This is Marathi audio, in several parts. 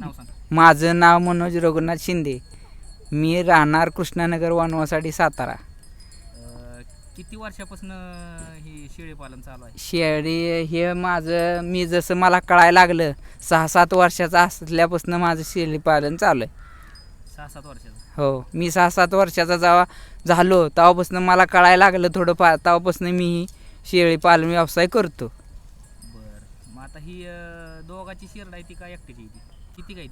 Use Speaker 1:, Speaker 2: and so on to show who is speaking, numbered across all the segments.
Speaker 1: नाव सांग.
Speaker 2: माझं नाव मनोज रघुनाथ शिंदे. मी राहणार कृष्णानगर वनवासाठी सातारा.
Speaker 1: अं, किती वर्षापासून ही शेळी पालन चालू आहे?
Speaker 2: शेळी हे माझं मी जसं मला कळायला लागलं सहा सात वर्षाचा असल्यापासून माझं शेळी पालन चालू आहे.
Speaker 1: सहा सात वर्षाचं?
Speaker 2: हो मी सहा सात वर्षाचा जेव्हा झालो तेव्हापासून मला कळायला लागलं थोडंफार तेव्हापासून मी ही शेळी पालन व्यवसाय करतो.
Speaker 1: बरं. मग आता ही अं, दोघाची शेरड आहे ती काय एकटीची आहे ती? किती काय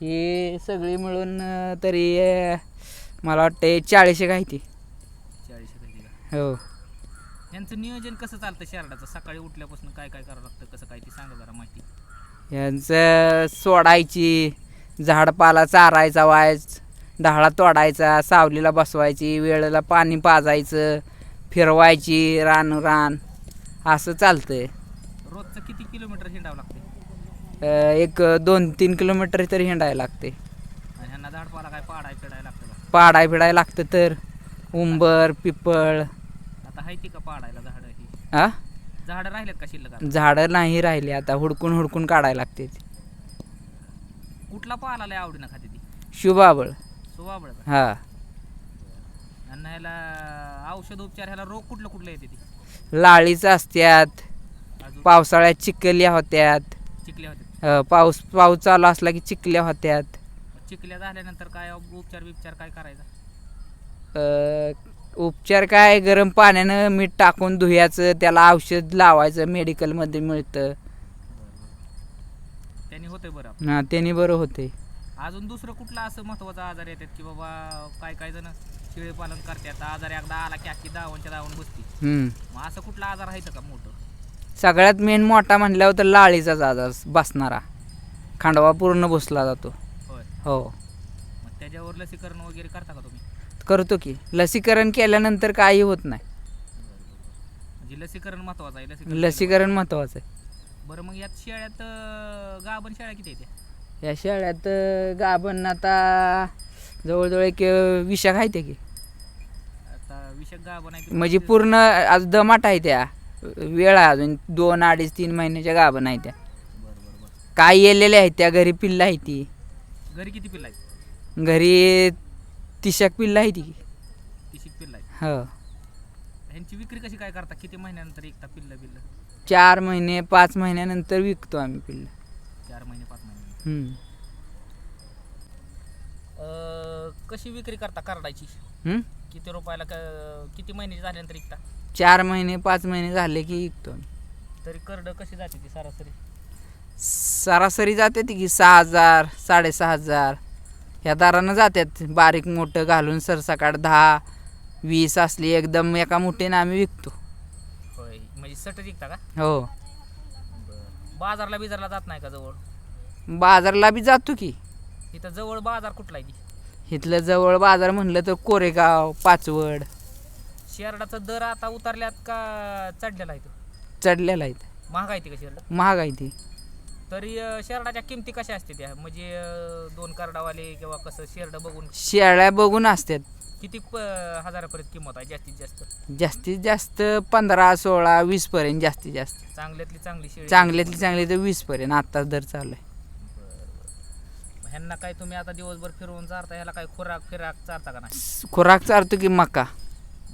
Speaker 2: ही सगळी मिळून अं, तरी अं, मला वाटते चाळीस एक आहे ती
Speaker 1: चाळीस काही का?
Speaker 2: हो.
Speaker 1: यांचं नियोजन कसं चालतं शेरडाचं? सकाळी उठल्यापासून काय काय करावं लागतं? कसं काय ती सांगा जरा माहिती.
Speaker 2: यांचं सोडायची झाडपाला चारायचा वायच ढाळा तोडायचा सावलीला बसवायची वेळेला पाणी पाजायचं फिरवायची रान रान. असं चालतंय.
Speaker 1: रोजचं किती किलोमीटर हिंडावं लागते
Speaker 2: एक दोन तीन किलोमीटर तरी हिंडायला लागते.
Speaker 1: आणि ह्यांना झाडपाला काय पाडाय फेडायला लागतं का?
Speaker 2: पाडाय फिडाय लागतं तर. उंबर पिपळ.
Speaker 1: आता ती का पाडायला झाडं ही? झाडं राहिलेत का शिल्लक आता?
Speaker 2: झाडं नाही राहिली आता हुडकून हुडकून काढायला लागते
Speaker 1: कुठला पाला लय आवडीनं खाते ती?
Speaker 2: शुभाबळ
Speaker 1: का?
Speaker 2: हा.
Speaker 1: आणि ह्याला औषध उपचार ह्याला रोग कुठलं कुठलं येते ती?
Speaker 2: लाळीच असत्यात.
Speaker 1: अजून?
Speaker 2: पावसाळ्यात चिखल्या होत्यात.
Speaker 1: चिकल्या होते
Speaker 2: अं, पाऊस पाऊस चालू असला की चिखल्या होत्यात.
Speaker 1: चिकल्या झाल्यानंतर काय उपचार बिपचार काय करायचा?
Speaker 2: अ, उपचार काय? गरम पाण्यानं मीठ टाकून धुयाचं त्याला औषध लावायचं मेडिकलमध्ये मिळतं.
Speaker 1: त्यांनी होतंय बरं आपलं.
Speaker 2: हा त्याने बरं होते
Speaker 1: अजून दुसरं कुठलं असं महत्त्वाचा आजार येतात की बाबा काय काय जण शेळी पालन करतात आजार एकदा आला की अख्खी दावणच्या दावण बसती. मग असं कुठला आजार आहे का मोठं?
Speaker 2: सगळ्यात मेन मोठा म्हणल्यावर तर लाळीचाच आजार बसणारा. खांडवा पूर्ण बसला जातो.
Speaker 1: होय.
Speaker 2: हो.
Speaker 1: मग त्याच्यावर लसीकरण वगैरे करता का तुम्ही?
Speaker 2: करतो की. लसीकरण केल्यानंतर काही होत नाही.
Speaker 1: म्हणजे लसीकरण महत्वाचं आहे लसीकरण
Speaker 2: लसीकरण महत्वाचं आहे.
Speaker 1: बरं मग यात शेळ्यात अं, गाभण शेळ्या किती येते
Speaker 2: या? शाळेत गाभण आता जवळजवळ एक अं, विशाख आहे ते की.
Speaker 1: आता विषय गाभण आहे
Speaker 2: म्हणजे पूर्ण आज दमाट आहे त्या वेळ आहे अजून. दोन अडीच तीन महिन्याच्या गाभण आहे त्या.
Speaker 1: बरं बरं बरं
Speaker 2: काय येलेल्या आहेत त्या घरी पिल्ला आहे ती.
Speaker 1: घरी किती पिल्ला आहेत?
Speaker 2: घरी तिशाक पिल्ला आहे ती.
Speaker 1: पिल्ला
Speaker 2: हो.
Speaker 1: ह्यांची विक्री कशी काय करता? किती महिन्यानंतर एकता पिल्लं बिल्लं?
Speaker 2: चार महिने पाच महिन्यानंतर विकतो आम्ही पिल्ला.
Speaker 1: चार महिने पाच महिने.
Speaker 2: हम्म.
Speaker 1: कशी विक्री करता करडायची
Speaker 2: हम्म?
Speaker 1: किती रुपयाला क- किती महिने झाल्यानंतर विकता
Speaker 2: चार महिने पाच महिने झाले की विकतो आम्ही
Speaker 1: तरी करड कशी जाते ती सरासरी?
Speaker 2: सरासरी जाते ती की सहा हजार साडेसहा हजार. ह्या दारानं जातात बारीक मोठं घालून सरसकाट दहा वीस असली एकदम एका मुठीनं आम्ही विकतो.
Speaker 1: होय म्हणजे सट विकता का?
Speaker 2: हो.
Speaker 1: बाजारला बिजारला जात नाही का जवळ?
Speaker 2: बाजारला बी जातो की.
Speaker 1: इथं जवळ बाजार कुठला आहे ती?
Speaker 2: इथलं जवळ बाजार म्हणलं तर कोरेगाव पाचवड.
Speaker 1: शेरडाचा दर आता उतरल्यात का चढलेला आहे तो?
Speaker 2: चढलेला आहे.
Speaker 1: महाग आहे ती का शेरडा?
Speaker 2: महाग आहे ती.
Speaker 1: तरी अं, शेरडाच्या किमती कशा असते त्या म्हणजे अं, दोन करडावाले किंवा कसं शेरड बघून?
Speaker 2: शेळ्या बघून असतात.
Speaker 1: किती प- हजारापर्यंत किंमत आहे जास्तीत जास्त?
Speaker 2: जास्तीत जास्त पंधरा सोळा वीस पर्यंत जास्तीत जास्त.
Speaker 1: चांगल्यातली चांगली शेळी
Speaker 2: चांगल्यातली चांगली तर वीस पर्यंत आता दर चालू आहे.
Speaker 1: ह्यांना काय तुम्ही आता दिवसभर फिरवून चारता ह्याला काय खुराक फिराक चारता का नाही?
Speaker 2: खुराक चारतो की मका?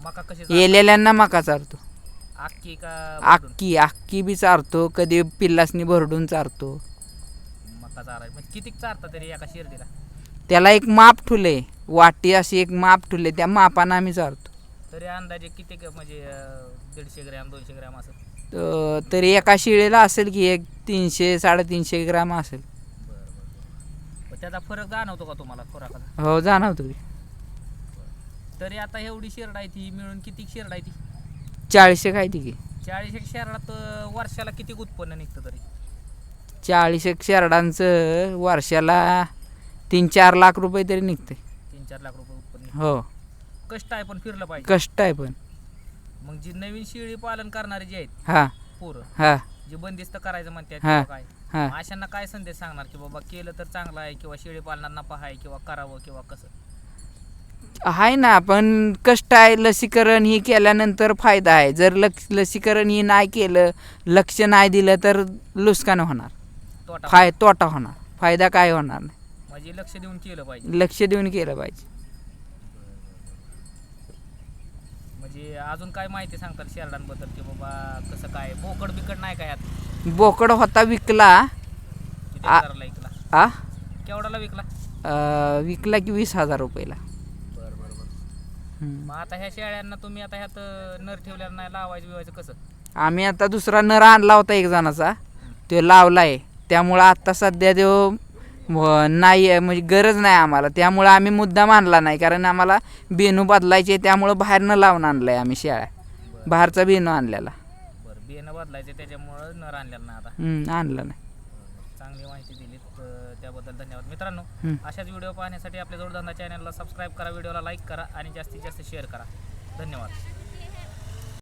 Speaker 1: मका कशी?
Speaker 2: येलेल्यांना मका चारतो.
Speaker 1: अख्खी का भरडून?
Speaker 2: अक्की अक्की बी चारतो कधी पिल्लासनी भरडून चारतो.
Speaker 1: मका चाराय म्हणजे किती चारता तरी एका शेरडीला?
Speaker 2: त्याला एक माप ठुले वाटी अशी एक माप ठुले त्या मापानं आम्ही चारतो.
Speaker 1: तरी अंदाजे किती म्हणजे अं, दीडशे ग्रॅम दोनशे ग्रॅम असं?
Speaker 2: त- तरी एका शिळेला असेल की एक तीनशे साडेतीनशे ग्राम असेल.
Speaker 1: त्याचा फरक जाणवतो का तुम्हाला खुराकाचा?
Speaker 2: हो जाणवतो की.
Speaker 1: तरी आता एवढी शेरड आहे ती मिळून किती शेरड आहे ती?
Speaker 2: चाळीस एक आहे ती की.
Speaker 1: चाळीस एक शेरडात अं, वर्षाला किती उत्पन्न निघतं तरी?
Speaker 2: चाळीस एक शेरडांचं वर्षाला तीन चार लाख रुपये तरी निघते
Speaker 1: तीन चार लाख रुपये उत्पन्न निघतं.
Speaker 2: हो.
Speaker 1: कष्ट आहे पण फिरलं पाहिजे.
Speaker 2: कष्ट आहे पण.
Speaker 1: मग जी नवीन शेळी पालन करणारे जे आहेत
Speaker 2: हा.
Speaker 1: पोरं
Speaker 2: हा.
Speaker 1: जे बंदिस्त करायचं म्हणतात
Speaker 2: हा.
Speaker 1: किंवा काय?
Speaker 2: हा.
Speaker 1: अशांना काय संदेश सांगणार की बाबा केलं तर चांगलं आहे किंवा शेळी पालनात नफा आहे किंवा करावं किंवा कसं?
Speaker 2: आहे ना पण कष्ट आहे लसीकरण ही केल्यानंतर फायदा आहे. जर लक्ष लसीकरण ही नाही केलं लक्ष नाही दिलं तर नुकसान होणार.
Speaker 1: तोटा
Speaker 2: फाय तोटा होणार. फायदा काय होणार नाही.
Speaker 1: म्हणजे लक्ष देऊन केलं पाहिजे.
Speaker 2: लक्ष देऊन केलं पाहिजे.
Speaker 1: म्हणजे अजून काय माहिती सांगतात शेरडांबद्दल की बाबा कसं काय? बोकड बिकड नाही काय यात
Speaker 2: बोकड होता विकला. आ-
Speaker 1: हजाराला विकला?
Speaker 2: आ?
Speaker 1: केवढाला विकला?
Speaker 2: अं, विकला की वीस हजार रुपयाला.
Speaker 1: बरं बरं बरं.
Speaker 2: हम्म.
Speaker 1: मग आता ह्या शेळ्यांना तुम्ही आता ह्यात अं, नर ठेवल्याला नाही लावायचं बिवायचं कसं?
Speaker 2: आम्ही आता दुसरा नर आणला होता एक जणाचा. तो लावला आहे त्यामुळं आत्ता सध्या तो नाही आहे म्हणजे गरज नाही आम्हाला. त्यामुळं आम्ही मुद्दाम आणला नाही. कारण आम्हाला बेनू बदलायचे त्यामुळं बाहेरनं लावून आणलं आहे आम्ही शेळ्या. बाहेरचा बेनू आणलेला.
Speaker 1: बियाणं बदलायचं त्याच्यामुळं नर आणलेलं नाही आता.
Speaker 2: हम्म, आणलं नाही.
Speaker 1: चांगली माहिती दिलीत अं, त्याबद्दल धन्यवाद. मित्रांनो
Speaker 2: हम्म.
Speaker 1: अशाच व्हिडिओ पाहण्यासाठी आपल्या जोडधंदा चॅनलला सबस्क्राईब करा व्हिडिओला लाईक करा आणि जास्तीत जास्त शेअर करा. धन्यवाद.